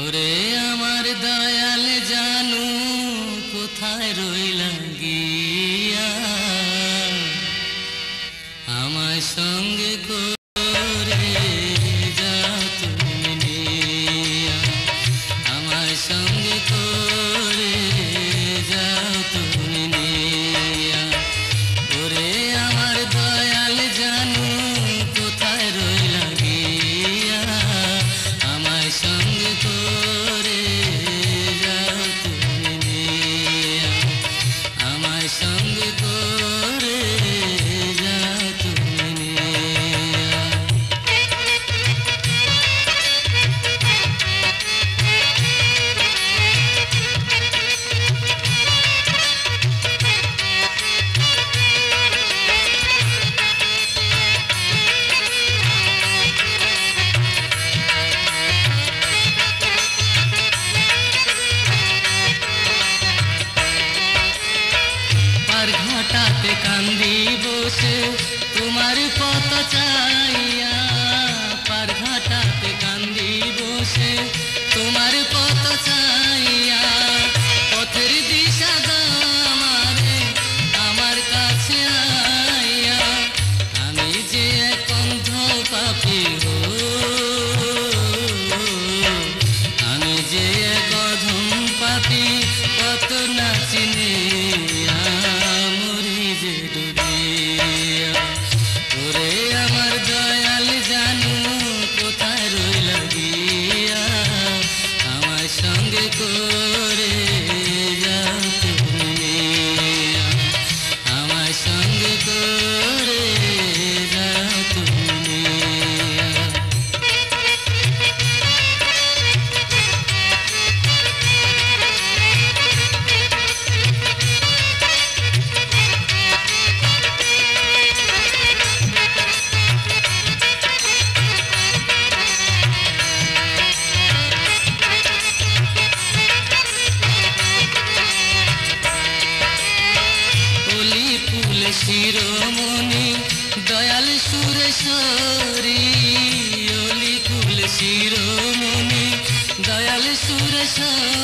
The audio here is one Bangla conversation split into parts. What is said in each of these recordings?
ওরে আমার দয়াল জানু, কোথায় রইলা গিয়া? আমার সঙ্গে করে যাও তুমি আমার সঙ্গে করে বসে তোমার কত চাইয়া পার ঘাটাতে কান্দি বসে তোমার কত চাই শিরোমণি দয়াল সুরেশ্বরী অলিকুল শিরোমণি দয়াল সুরেশ্বর।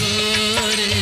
गोरे